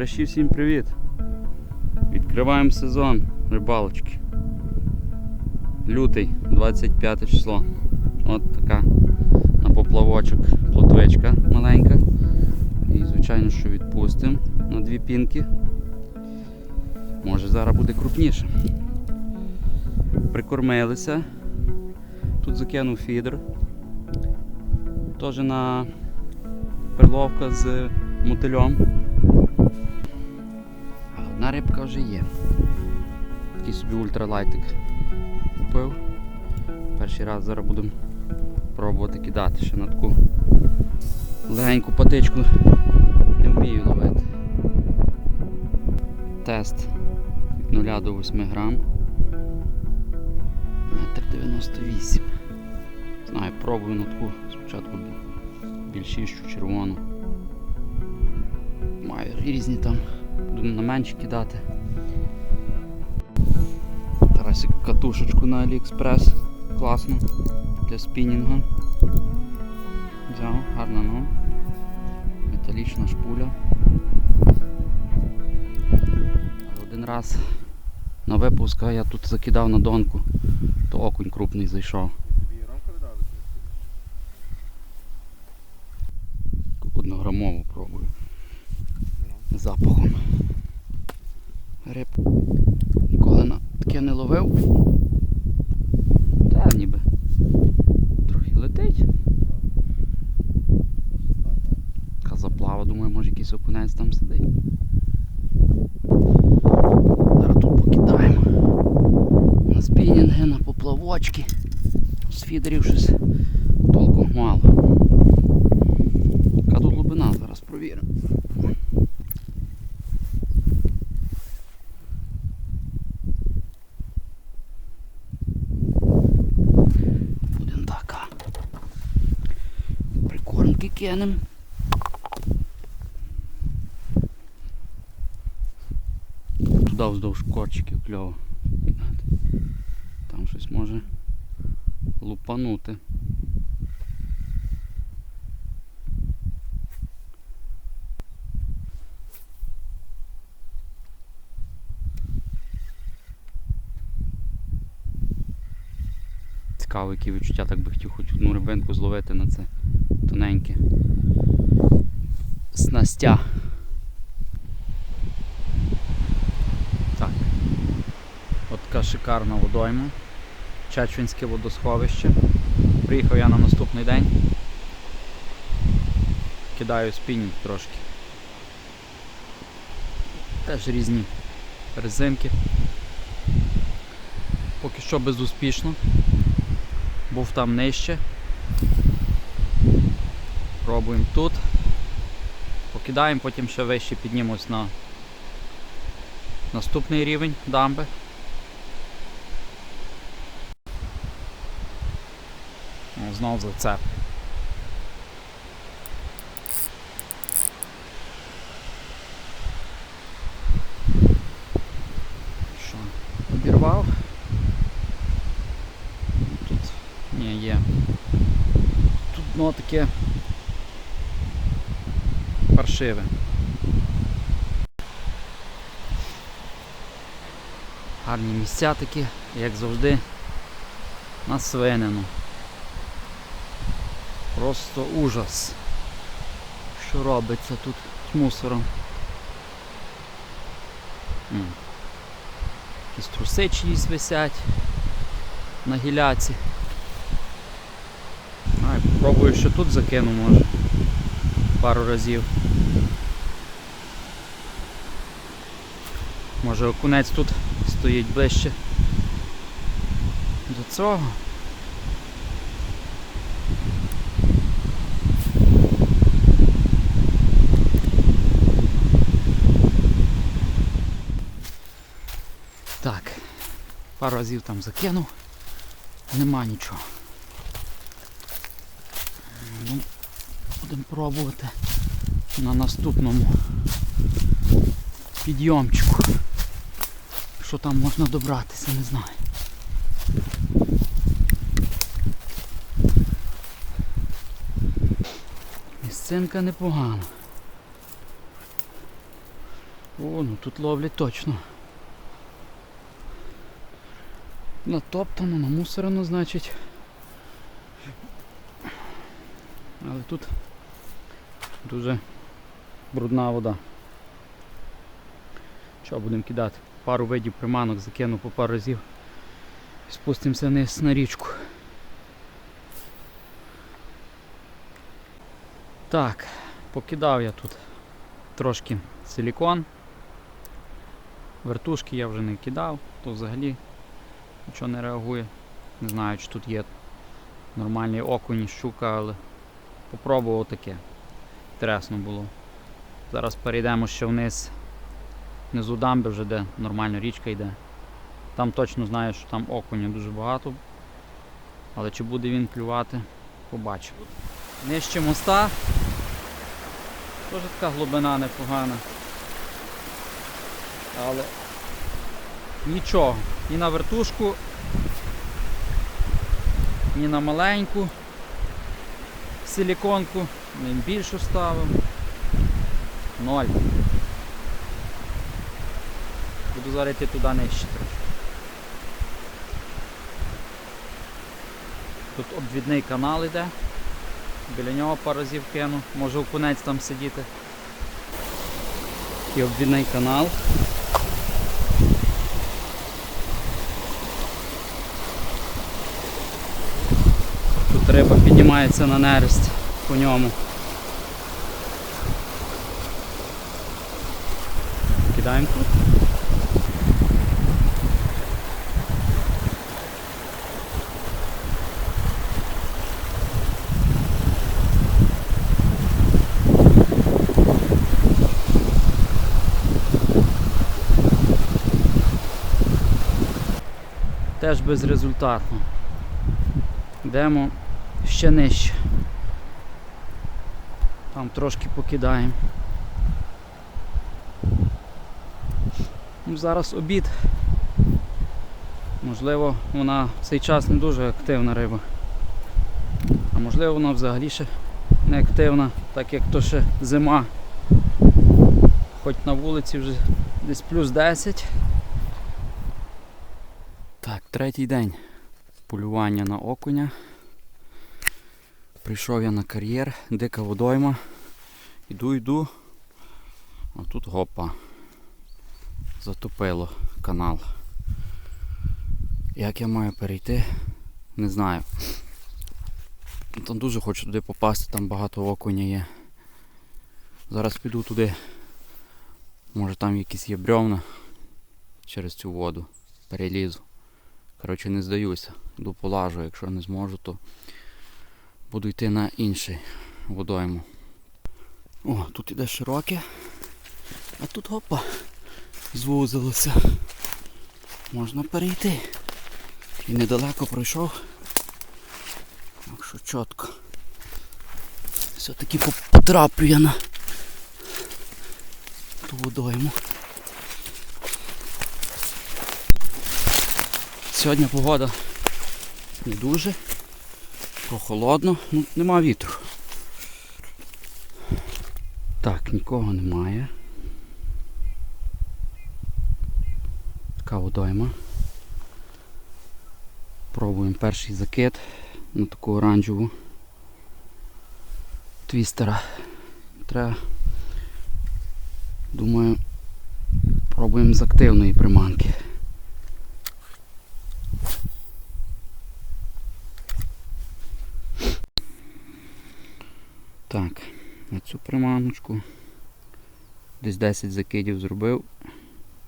Товариші, всім привіт! Відкриваємо сезон рибалочки. Лютий, 25 число. От така на поплавочок плотвичка маленька. І звичайно, що відпустимо на дві пінки. Може зараз буде крупніше. Прикормилися. Тут закинув фідер. Теж на перловка з мотильом. Одна рибка вже є. Такий собі ультралайтик купив. Перший раз зараз будемо пробувати кидати ще на таку легеньку патичку. Не вмію ловити. Тест від 0 до 8 грам. Метр 98. Знаю, пробую на таку спочатку більшішу червону. Маю різні там. Буду на менші кидати. Тарасик катушечку на Аліекспрес. Класно. Для спінінга. Взяв, гарна ну. Металічна шпуля. Один раз на випуска я тут закидав на донку, то окунь крупний зайшов. Риб. Ніколи на таке не ловив. Та ніби. Трохи летить. Така заплава, думаю, може якийсь окунець там сидить. Зараз тут покидаємо. На спінінги, на поплавочки. З фідерів щось толку мало. Яка тут глибина зараз провіримо. Будемо так. а. Прикормки кинемо. Туди вздовж корчиків кльово. Там щось може лупанути. Цікаво, які відчуття, так би хотів хоч одну рибинку зловити на це тоненьке снастя. Так. От така шикарна водойма. Чачвінське водосховище. Приїхав я на наступний день. Кидаю спінінг трошки. Теж різні резинки. Поки що безуспішно. Був там нижче. Пробуємо тут. Покидаємо, потім ще вище піднімемось на наступний рівень дамби. О, Знов зацеп. Що? Обірвав? Тут ні, є. Тут дно таке паршиве. Гарні місця такі, як завжди, на свинину. Просто ужас. Що робиться тут з мусором. Якісь труси чиїсь висять на гіляці. Ай, попробую ще тут закину, може. Пару разів. Може окунець тут стоїть ближче до цього. Так, пару разів там закинув, нема нічого. Ну, будемо пробувати на наступному підйомчику. Що там можна добратися, не знаю. Місцинка непогана. О, ну тут ловлять точно. Натоптано, намусорено, значить. Але тут дуже брудна вода. Що будемо кидати? Пару видів приманок закину по пару разів. І спустимося вниз на річку. Так, покидав я тут трошки силікон. Вертушки я вже не кидав, то взагалі нічого не реагує. Не знаю, чи тут є нормальний окунь, щука, але попробував таке. Інтересно було. Зараз перейдемо ще вниз, внизу дамби вже де нормальна річка йде. Там точно знаю, що там окуня дуже багато. Але чи буде він клювати, побачимо. Нижче моста. Теж така глибина непогана. Але нічого. Ні на вертушку, ні на маленьку силіконку, не більшу ставив. Ноль. Буду зараз туди нижче трохи. Тут обвідний канал йде. Біля нього пару разів кину. Може окунець там сидіти. І обвідний канал. Тут риба піднімається на нерест по ньому. Кидаємо тут. Теж безрезультатно. Йдемо ще нижче. Там трошки покидаємо. Ну, Зараз обід. Можливо, вона в цей час не дуже активна риба. А можливо вона взагалі ще не активна, так як то ще зима. Хоч на вулиці вже десь плюс 10. Третій день полювання на окуня. Прийшов я на кар'єр, дика водойма. Іду, йду. А тут гопа. Затопило канал. Як я маю перейти, не знаю. Там дуже хочу туди попасти, там багато окуня є. Зараз піду туди. Може там якісь є бревна через цю воду. Перелізу. Коротше, не здаюся. Йду полажу, якщо не зможу, то буду йти на інший водойму. О, тут іде широке, а тут опа, звузилося. Можна перейти. І недалеко пройшов. Так що чітко. Все-таки потраплю я на ту водойму. Сьогодні погода не дуже, прохолодно, ну нема вітру. Так, нікого немає. Така водойма. Пробуємо перший закид на таку оранжеву твістера. Треба, думаю, пробуємо з активної приманки. Так, на цю приманочку десь 10 закидів зробив,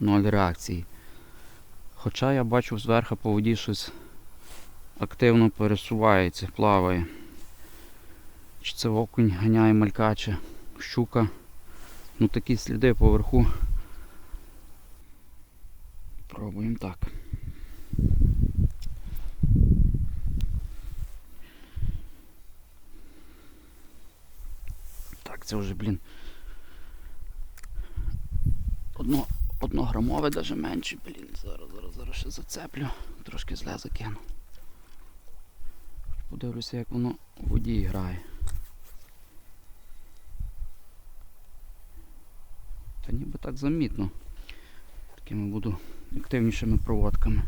0 реакції. Хоча я бачу зверху по воді щось активно пересувається, плаває. Чи це окунь ганяє малька, чи щука. Ну такі сліди поверху. Пробуємо так. Так, це вже, блін. Одно, однограмове навіть менше, блін. Зараз, зараз, зараз ще зацеплю. Трошки зле закину. Подивлюся, як воно у воді грає. Та ніби так замітно. Такими буду активнішими проводками.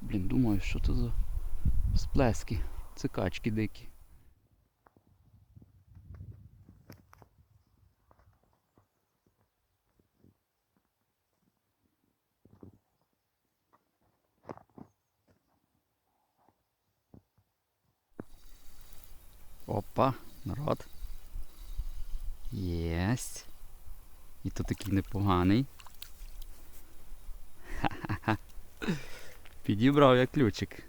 Блін, думаю, що це за сплески, цикачки дикі. Опа, народ. Єсть. І то такий непоганий. Ха-ха-ха. Підібрав я ключик.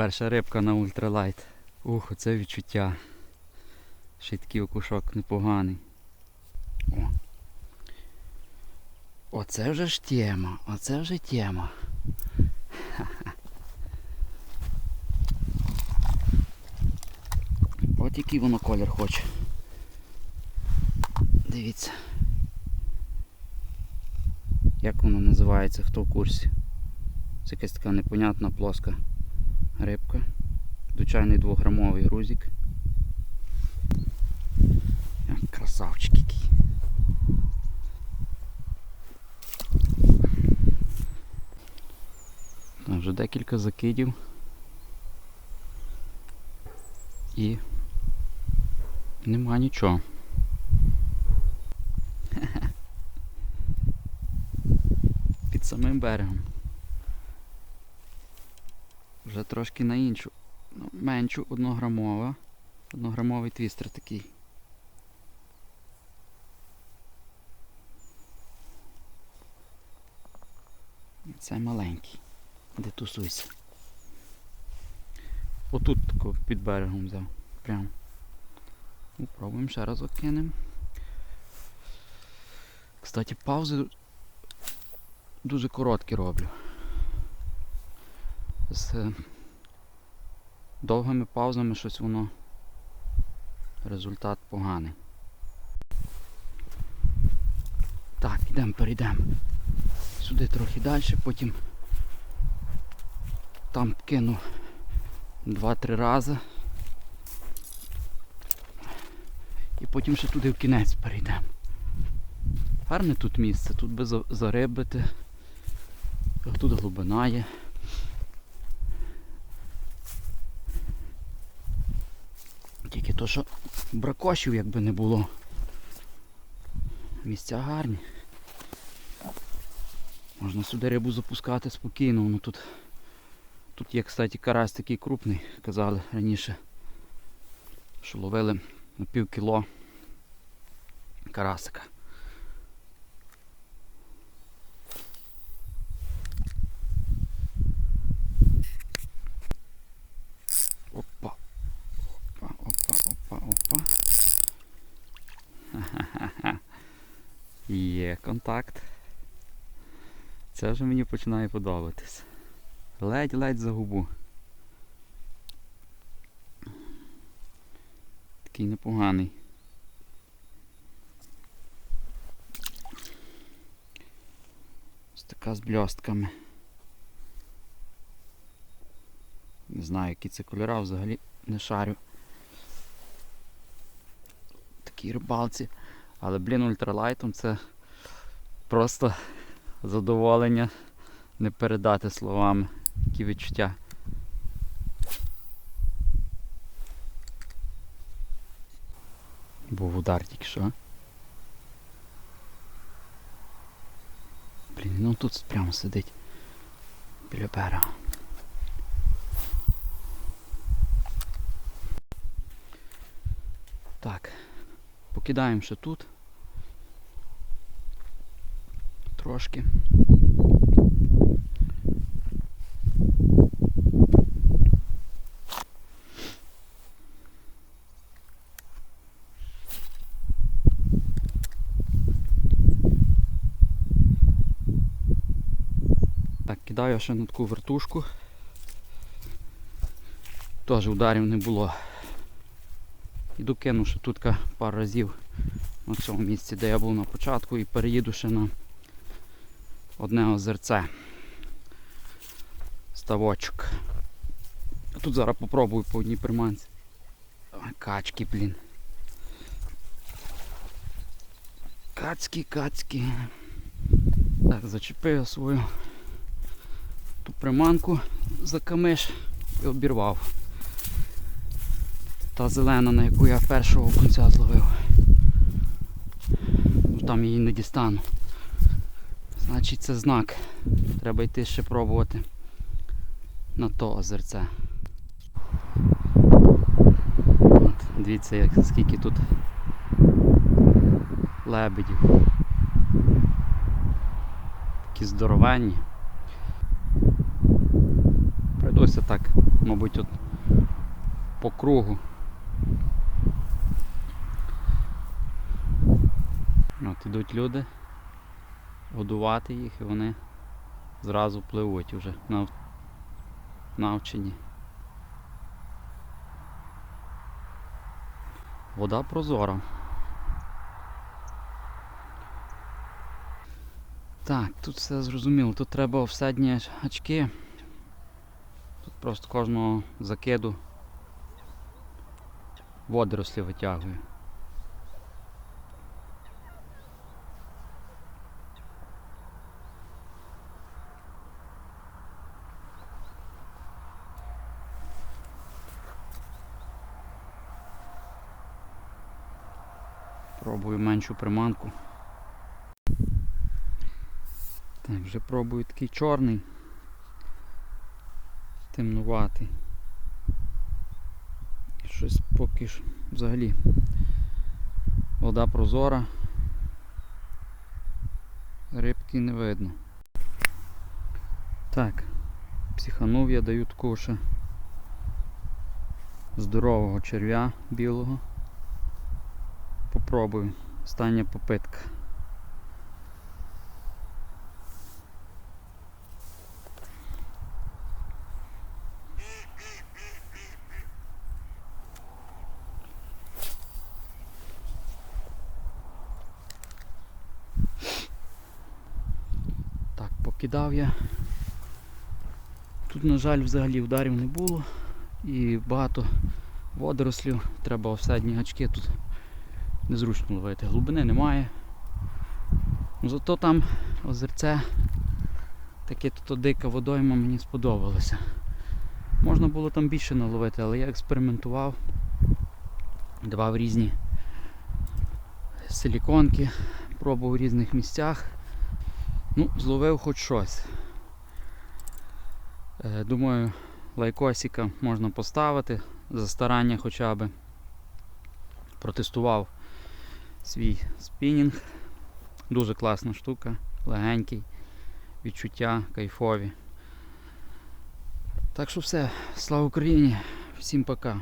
Перша рибка на ультралайт. Ух, оце відчуття. Ще такий окушок непоганий. О. Оце вже ж тема, оце вже тема. От який воно колір хоче. Дивіться. Як воно називається, хто в курсі? Це якась така непонятна плоска рибка. Звичайний двограмовий грузик. Як красавчик який. Та Вже декілька закидів. І нема нічого. Під самим берегом. Вже трошки на іншу. Ну, меншу однограмова. Однограмовий твістер такий. Це маленький. Де тусуйся. Отут тако під берегом взяв. Прям. Ну, Пробуємо ще раз кинемо. Кстати, паузи дуже короткі роблю. З довгими паузами щось воно результат поганий. Так, йдемо, перейдемо. Сюди трохи далі, потім там кину два-три рази. І потім ще туди в кінець перейдемо. Гарне тут місце, тут би зарибити. Тут глибина є. Тільки то, що бракошів якби не було. Місця гарні. Можна сюди рибу запускати спокійно, воно тут. Тут є, кстати, карась такий крупний, казали раніше, що ловили на пів кіло карасика. Опа. Опа, опа, опа, опа. Ха-ха-ха. Є контакт. Це вже мені починає подобатись. Ледь-ледь за губу. Такий непоганий. Ось така з бльостками. Не знаю, які це кольора, взагалі не шарю. Такі рибалці. Але, блін, ультралайтом це просто задоволення не передати словами. Які відчуття. Був удар тільки що. Блін, ну тут прямо сидить біля берега. Так, покидаємо ще тут. Трошки. Так, кидаю ще на таку вертушку. Теж ударів не було. Іду кину ще тут пару разів на цьому місці, де я був на початку, і переїду ще на одне озерце. Ставочок. Тут зараз попробую по одній приманці. Качки, блін. Кацькі, кацькі. Так, зачепив я свою ту приманку за камиш і обірвав. Та зелена, на яку я першого кінця зловив. Там її не дістану. Значить це знак. Треба йти ще пробувати на то озерце. От, дивіться, як, скільки тут лебедів. Такі здоровенні. Прийдуся так, мабуть, от по кругу. От ідуть люди годувати їх і вони зразу пливуть вже нав... навчені. Вода прозора. Так, тут все зрозуміло. Тут треба офсетні очки. Тут просто кожного закиду водорослі витягую. Пробую меншу приманку. Так, вже пробую такий чорний, темнуватий. Щось поки ж взагалі. Вода прозора. Рибки не видно. Так, психанув я даю такого здорового черв'я білого. Попробую. Остання попитка. Так, покидав я. Тут, на жаль, взагалі ударів не було і багато водорослів, треба офсадні гачки тут незручно ловити. Глибини немає. Ну, Зато там озерце таке тут дика водойма мені сподобалося. Можна було там більше наловити, але я експериментував, давав різні силіконки, пробував в різних місцях. Ну, зловив хоч щось. Е, Думаю, лайкосика можна поставити за старання хоча б. Протестував свій спінінг. Дуже класна штука, легенький, відчуття кайфові. Так що все, слава Україні, всім пока.